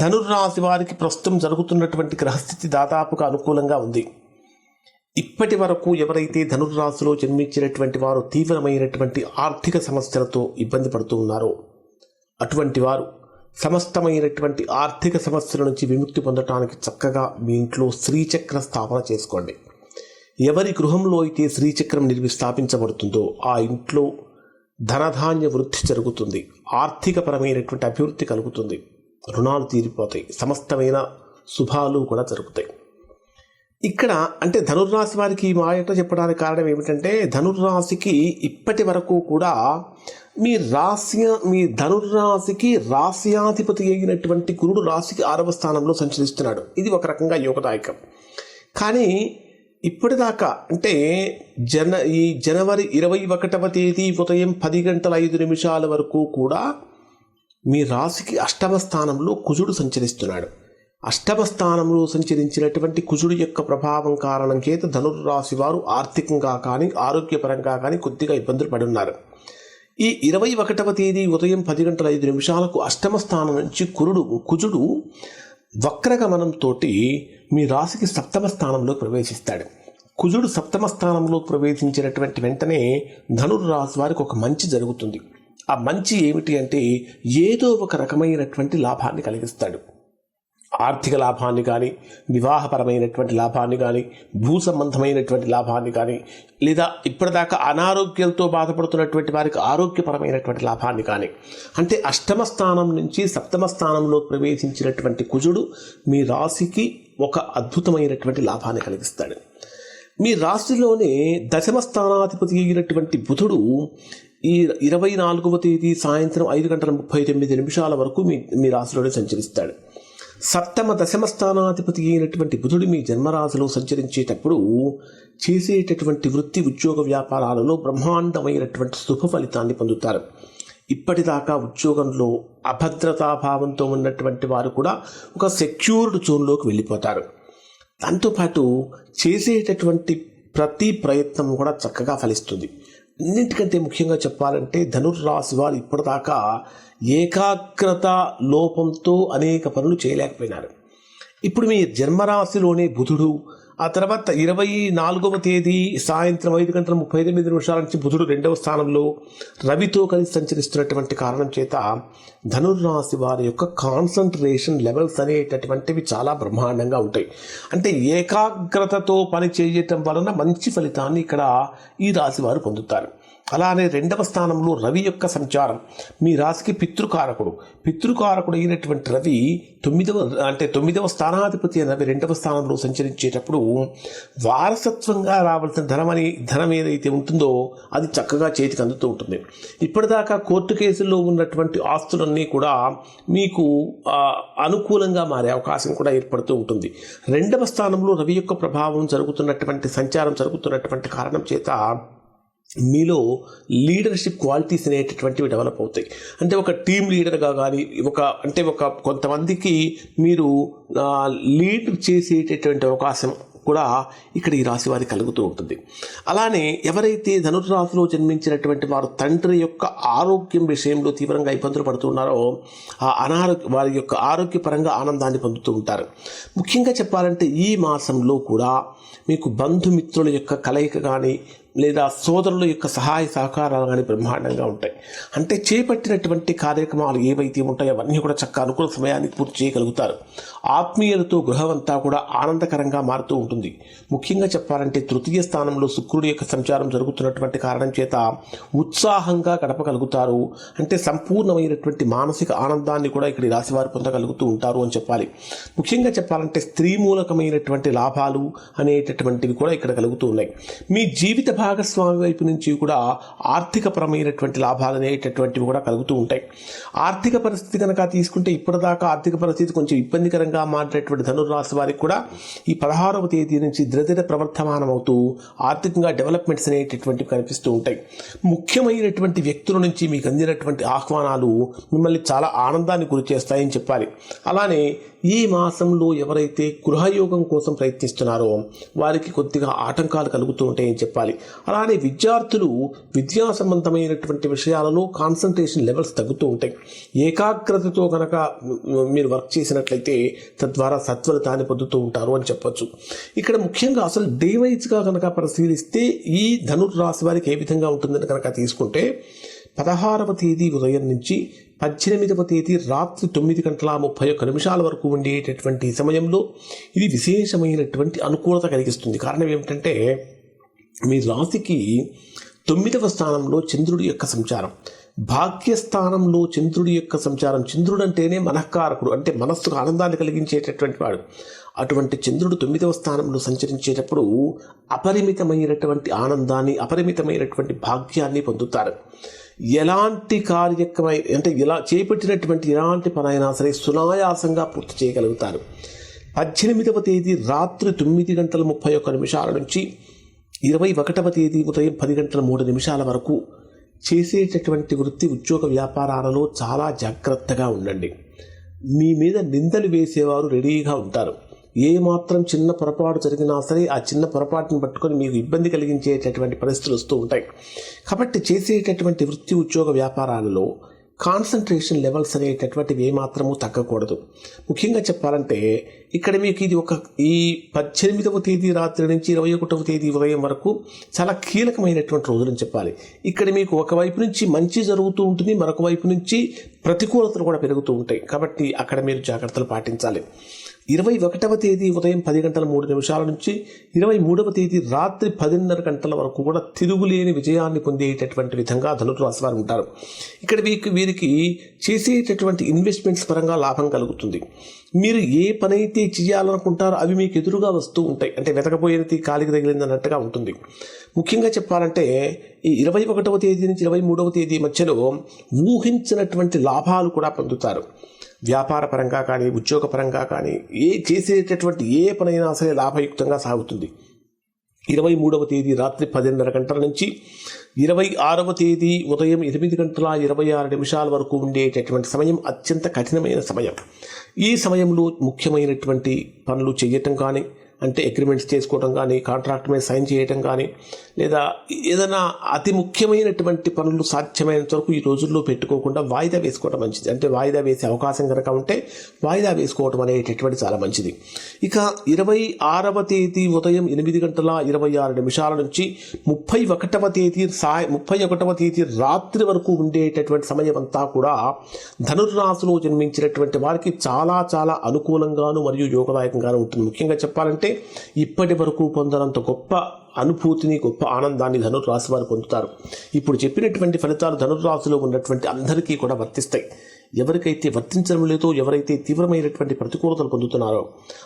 ధనుర్రాశి వారికి ప్రస్తుతం జరుగుతున్నటువంటి గ్రహస్థితి దాదాపుగా అనుకూలంగా ఉంది. ఇప్పటి వరకు ఎవరైతే ధనుర్రాశిలో జన్మించినటువంటి వారు తీవ్రమైనటువంటి ఆర్థిక సమస్యలతో ఇబ్బంది పడుతూ ఉన్నారో అటువంటి వారు సమస్తమైనటువంటి ఆర్థిక సమస్యల నుంచి విముక్తి పొందటానికి చక్కగా మీ ఇంట్లో శ్రీచక్ర స్థాపన చేసుకోండి. ఎవరి గృహంలో అయితే శ్రీచక్రం నిర్మి స్థాపించబడుతుందో ఆ ఇంట్లో ధనధాన్య వృద్ధి జరుగుతుంది. ఆర్థికపరమైనటువంటి అభివృద్ధి కలుగుతుంది. రుణాలు తీరిపోతాయి. సమస్తమైన శుభాలు కూడా జరుగుతాయి. ఇక్కడ అంటే ధనుర్రాశి వారికి మాయట చెప్పడానికి కారణం ఏమిటంటే ధనుర్రాశికి ఇప్పటి వరకు కూడా మీ రాశి మీ ధనుర్రాశికి రాశ్యాధిపతి అయినటువంటి గురుడు రాశికి ఆరవ స్థానంలో సంచరిస్తున్నాడు. ఇది ఒక రకంగా యోగదాయకం. కానీ ఇప్పటిదాకా అంటే జన ఈ జనవరి ఇరవై ఒకటవ తేదీ ఉదయం పది గంటల ఐదు నిమిషాల వరకు కూడా మీ రాశికి అష్టమ స్థానంలో కుజుడు సంచరిస్తున్నాడు. అష్టమ స్థానంలో సంచరించినటువంటి కుజుడు యొక్క ప్రభావం కారణం చేత ధనుర్రాశి వారు ఆర్థికంగా కానీ ఆరోగ్యపరంగా కానీ కొద్దిగా ఇబ్బందులు పడి ఉన్నారు. ఈ ఇరవై ఒకటవ తేదీ ఉదయం పది గంటల ఐదు నిమిషాలకు అష్టమ స్థానం నుంచి కురుడు కుజుడు వక్రగమనంతో మీ రాశికి సప్తమ స్థానంలో ప్రవేశిస్తాడు. కుజుడు సప్తమ స్థానంలో ప్రవేశించినటువంటి వెంటనే ధనుర్రాశి వారికి ఒక మంచి జరుగుతుంది. ఆ మంచి ఏమిటి అంటే ఏదో ఒక రకమైనటువంటి లాభాన్ని కలిగిస్తాడు. ఆర్థిక లాభాన్ని కానీ వివాహపరమైనటువంటి లాభాన్ని కానీ భూ సంబంధమైనటువంటి లాభాన్ని కానీ లేదా ఇప్పటిదాకా అనారోగ్యంతో బాధపడుతున్నటువంటి వారికి ఆరోగ్యపరమైనటువంటి లాభాన్ని కానీ అంటే అష్టమ స్థానం నుంచి సప్తమ స్థానంలో ప్రవేశించినటువంటి కుజుడు మీ రాశికి ఒక అద్భుతమైనటువంటి లాభాన్ని కలిగిస్తాడు. మీ రాశిలోనే దశమ స్థానాధిపతి అయినటువంటి బుధుడు ఈ ఇరవై నాలుగవ తేదీ సాయంత్రం ఐదు గంటల ముప్పై తొమ్మిది నిమిషాల వరకు మీ మీ రాశిలోనే సంచరిస్తాడు. సప్తమ దశమ స్థానాధిపతి అయినటువంటి బుధుడు మీ జన్మరాశిలో సంచరించేటప్పుడు చేసేటటువంటి వృత్తి ఉద్యోగ వ్యాపారాలలో బ్రహ్మాండమైనటువంటి శుభ ఫలితాన్ని పొందుతారు. ఇప్పటిదాకా ఉద్యోగంలో అభద్రతాభావంతో ఉన్నటువంటి వారు కూడా ఒక సెక్యూర్డ్ జోన్లోకి వెళ్ళిపోతారు. దాంతోపాటు చేసేటటువంటి ప్రతి ప్రయత్నం కూడా చక్కగా ఫలిస్తుంది. అన్నింటికంటే ముఖ్యంగా చెప్పాలంటే ధనుర్రాశి వారు ఇప్పటిదాకా ఏకాగ్రత లోపంతో అనేక పనులు చేయలేకపోయినారు. ఇప్పుడు మీ జన్మరాశిలోనే బుధుడు ఆ తర్వాత ఇరవై నాలుగవ తేదీ సాయంత్రం ఐదు గంటల ముప్పై తొమ్మిది నిమిషాల నుంచి బుధుడు రెండవ స్థానంలో రవితో కలిసి సంచరిస్తున్నటువంటి కారణం చేత ధనుర్రాశి వారి యొక్క కాన్సన్ట్రేషన్ లెవెల్స్ అనేటటువంటివి చాలా బ్రహ్మాండంగా ఉంటాయి. అంటే ఏకాగ్రతతో పని చేయటం వలన మంచి ఫలితాన్ని ఇక్కడ ఈ రాశి వారు పొందుతారు. అలానే రెండవ స్థానంలో రవి యొక్క సంచారం. మీ రాశికి పితృకారకుడు. పితృకారకుడు అయినటువంటి రవి తొమ్మిదవ అంటే తొమ్మిదవ స్థానాధిపతి అయిన రవి రెండవ స్థానంలో సంచరించేటప్పుడు వారసత్వంగా రావాల్సిన ధనం అని ధనం ఏదైతే ఉంటుందో అది చక్కగా చేతికి అందుతూ ఉంటుంది. ఇప్పటిదాకా కోర్టు కేసుల్లో ఉన్నటువంటి ఆస్తులన్నీ కూడా మీకు అనుకూలంగా మారే అవకాశం కూడా ఏర్పడుతూ ఉంటుంది. రెండవ స్థానంలో రవి యొక్క ప్రభావం జరుగుతున్నటువంటి సంచారం జరుగుతున్నటువంటి కారణం చేత మీలో లీడర్షిప్ క్వాలిటీస్ అనేటటువంటివి డెవలప్ అవుతాయి. అంటే ఒక టీం లీడర్గా కానీ ఒక అంటే ఒక కొంతమందికి మీరు లీడ్ చేసేటటువంటి అవకాశం కూడా ఇక్కడ ఈ రాశి వారికి కలుగుతూ ఉంటుంది. అలానే ఎవరైతే ధనుర్రాశిలో జన్మించినటువంటి వారు తండ్రి యొక్క ఆరోగ్యం విషయంలో తీవ్రంగా ఇబ్బందులు పడుతున్నారో ఆ అనారోగ్య వారి యొక్క ఆరోగ్యపరంగా ఆనందాన్ని పొందుతూ ఉంటారు. ముఖ్యంగా చెప్పాలంటే ఈ మాసంలో కూడా మీకు బంధుమిత్రుల యొక్క కలయిక కానీ లేదా సోదరుల యొక్క సహాయ సహకారాలు కానీ బ్రహ్మాండంగా ఉంటాయి. అంటే చేపట్టినటువంటి కార్యక్రమాలు ఏవైతే ఉంటాయో అవన్నీ కూడా చక్క అనుకూల సమయానికి పూర్తి చేయగలుగుతారు. ఆత్మీయులతో గృహం అంతా కూడా ఆనందకరంగా మారుతూ ఉంటుంది. ముఖ్యంగా చెప్పాలంటే తృతీయ స్థానంలో శుక్రుడి యొక్క సంచారం జరుగుతున్నటువంటి కారణం చేత ఉత్సాహంగా గడపగలుగుతారు. అంటే సంపూర్ణమైనటువంటి మానసిక ఆనందాన్ని కూడా ఇక్కడ రాశివారు పొందగలుగుతూ ఉంటారు అని చెప్పాలి. ముఖ్యంగా చెప్పాలంటే స్త్రీ మూలకమైనటువంటి లాభాలు అనేటటువంటివి కూడా ఇక్కడ కలుగుతూ ఉన్నాయి. మీ జీవిత భాగస్వామి వైపు నుంచి కూడా ఆర్థికపరమైనటువంటి లాభాలు అనేటటువంటివి కూడా కలుగుతూ ఉంటాయి. ఆర్థిక పరిస్థితి కనుక తీసుకుంటే ఇప్పటిదాకా ఆర్థిక పరిస్థితి కొంచెం ఇబ్బందికరంగా మారినటువంటి ధనుర్రాశి వారికి కూడా ఈ పదహారవ తేదీ నుంచి ద్రదిర ప్రవర్తమానం అవుతూ ఆర్థికంగా డెవలప్మెంట్స్ అనేటటువంటివి కనిపిస్తూ ఉంటాయి. ముఖ్యమైనటువంటి వ్యక్తుల నుంచి మీకు అందినటువంటి ఆహ్వానాలు మిమ్మల్ని చాలా ఆనందాన్ని గురి చేస్తాయని చెప్పాలి. అలానే ఈ మాసంలో ఎవరైతే గృహయోగం కోసం ప్రయత్నిస్తున్నారో వారికి కొద్దిగా ఆటంకాలు కలుగుతూ ఉంటాయని చెప్పాలి. అలానే విద్యార్థులు విద్యా సంబంధమైనటువంటి విషయాలలో కాన్సన్ట్రేషన్ లెవెల్స్ తగ్గుతూ ఉంటాయి. ఏకాగ్రతతో కనుక మీరు వర్క్ చేసినట్లయితే తద్వారా సత్ఫలితాన్ని పొందుతూ ఉంటారు అని చెప్పొచ్చు. ఇక్కడ ముఖ్యంగా అసలు డే వైజ్గా కనుక పరిశీలిస్తే ఈ ధనుర్రాశి వారికి ఏ విధంగా ఉంటుందని కనుక తీసుకుంటే పదహారవ తేదీ ఉదయం నుంచి పద్దెనిమిదవ తేదీ రాత్రి తొమ్మిది గంటల ముప్పై ఒక్క నిమిషాల వరకు ఉండేటటువంటి సమయంలో ఇది విశేషమైనటువంటి అనుకూలత కలిగిస్తుంది. కారణం ఏమిటంటే మీ రాశికి తొమ్మిదవ స్థానంలో చంద్రుడి యొక్క సంచారం. భాగ్యస్థానంలో చంద్రుడి యొక్క సంచారం. చంద్రుడు అంటేనే మనఃకారకుడు అంటే మనస్సుకు ఆనందాన్ని కలిగించేటటువంటి వాడు. అటువంటి చంద్రుడు తొమ్మిదవ స్థానంలో సంచరించేటప్పుడు అపరిమితమైనటువంటి ఆనందాన్ని అపరిమితమైనటువంటి భాగ్యాన్ని పొందుతారు. ఎలాంటి కార్యక్రమై అంటే ఎలా చేపట్టినటువంటి ఎలాంటి పనైనా సరే సునాయాసంగా పూర్తి చేయగలుగుతారు. పద్దెనిమిదవ తేదీ రాత్రి తొమ్మిది గంటల ముప్పై ఒక్క నిమిషాల నుంచి ఇరవై ఒకటవ తేదీ ఉదయం పది గంటల మూడు నిమిషాల వరకు చేసేటటువంటి వృత్తి ఉద్యోగ వ్యాపారాలలో చాలా జాగ్రత్తగా ఉండండి. మీ మీద నిందలు వేసేవారు రెడీగా ఉంటారు. ఏ మాత్రం చిన్న పొరపాటు జరిగినా సరే ఆ చిన్న పొరపాటును పట్టుకొని మీకు ఇబ్బంది కలిగించేటటువంటి పరిస్థితులు వస్తూ ఉంటాయి. కాబట్టి చేసేటటువంటి వృత్తి ఉద్యోగ వ్యాపారాలలో కాన్సన్ట్రేషన్ లెవెల్స్ అనేటటువంటివి ఏమాత్రము తగ్గకూడదు. ముఖ్యంగా చెప్పాలంటే ఇక్కడ మీకు ఇది ఒక ఈ పద్దెనిమిదవ తేదీ రాత్రి నుంచి ఇరవై ఒకటవ తేదీ ఉదయం వరకు చాలా కీలకమైనటువంటి రోజులని చెప్పాలి. ఇక్కడ మీకు ఒకవైపు నుంచి మంచి జరుగుతూ ఉంటుంది మరొక వైపు నుంచి ప్రతికూలతలు కూడా పెరుగుతూ ఉంటాయి. కాబట్టి అక్కడ మీరు జాగ్రత్తలు పాటించాలి. ఇరవై ఒకటవ తేదీ ఉదయం పది గంటల మూడు నిమిషాల నుంచి ఇరవై మూడవ తేదీ రాత్రి పదిన్నర గంటల వరకు కూడా తిరుగులేని విజయాన్ని పొందేటటువంటి విధంగా ధనుర్రాశి వారు ఉంటారు. ఇక్కడ వీరికి వీరికి చేసేటటువంటి ఇన్వెస్ట్మెంట్స్ పరంగా లాభం కలుగుతుంది. మీరు ఏ పనైతే చేయాలనుకుంటారో అవి మీకు ఎదురుగా వస్తూ ఉంటాయి. అంటే వెతకపోయినది కాలికి తగిలింది అన్నట్టుగా ఉంటుంది. ముఖ్యంగా చెప్పాలంటే ఈ ఇరవై ఒకటవ తేదీ నుంచి ఇరవై మూడవ తేదీ మధ్యలో ఊహించినటువంటి లాభాలు కూడా పొందుతారు. వ్యాపార పరంగా కానీ ఉద్యోగపరంగా కానీ ఏ చేసేటటువంటి ఏ పనైనా సరే లాభయుక్తంగా సాగుతుంది. ఇరవై మూడవ తేదీ రాత్రి పదిన్నర గంటల నుంచి ఇరవై ఆరవ తేదీ ఉదయం ఎనిమిది గంటల ఇరవై ఆరు నిమిషాల వరకు ఉండేటటువంటి సమయం అత్యంత కఠినమైన సమయం. ఈ సమయంలో ముఖ్యమైనటువంటి పనులు చేయటం కానీ అంటే అగ్రిమెంట్స్ చేసుకోవడం కానీ కాంట్రాక్ట్ మీద సైన్ చేయటం కానీ లేదా ఏదైనా అతి ముఖ్యమైనటువంటి పనులు సాధ్యమైనంత వరకు ఈ రోజుల్లో పెట్టుకోకుండా వాయిదా వేసుకోవడం మంచిది. అంటే వాయిదా వేసే అవకాశం కనుక ఉంటే వాయిదా వేసుకోవడం అనేటటువంటి చాలా మంచిది. ఇక ఇరవై ఆరవ తేదీ ఉదయం ఎనిమిది గంటల ఇరవై ఆరు నిమిషాల నుంచి ముప్పై ఒకటవ తేదీ సాయ ముప్పై ఒకటవ తేదీ రాత్రి వరకు ఉండేటటువంటి సమయం అంతా కూడా ధనుర్రాశిలో జన్మించినటువంటి వారికి చాలా చాలా అనుకూలంగాను మరియు యోగదాయకంగాను ఉంటుంది. ముఖ్యంగా చెప్పాలంటే ఇప్పటి వరకు పొందనంత గొప్ప అనుభూతిని గొప్ప ఆనందాన్ని ధనుర్రాశి వారు పొందుతారు. ఇప్పుడు చెప్పినటువంటి ఫలితాలు ధనుర్రాశిలో ఉన్నటువంటి అందరికీ కూడా వర్తిస్తాయి. ఎవరికైతే వర్తించడం లేదో ఎవరైతే తీవ్రమైనటువంటి ప్రతికూలతలు పొందుతున్నారో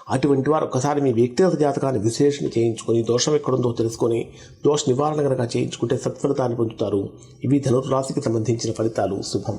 అటువంటి వారు ఒకసారి మీ వ్యక్తిగత జాతకాన్ని విశ్లేషణ చేయించుకొని దోషం ఎక్కడుందో తెలుసుకొని దోష నివారణ కనుక చేయించుకుంటే సత్ఫలితాన్ని పొందుతారు. ఇవి ధనుర్రాశికి సంబంధించిన ఫలితాలు. శుభం.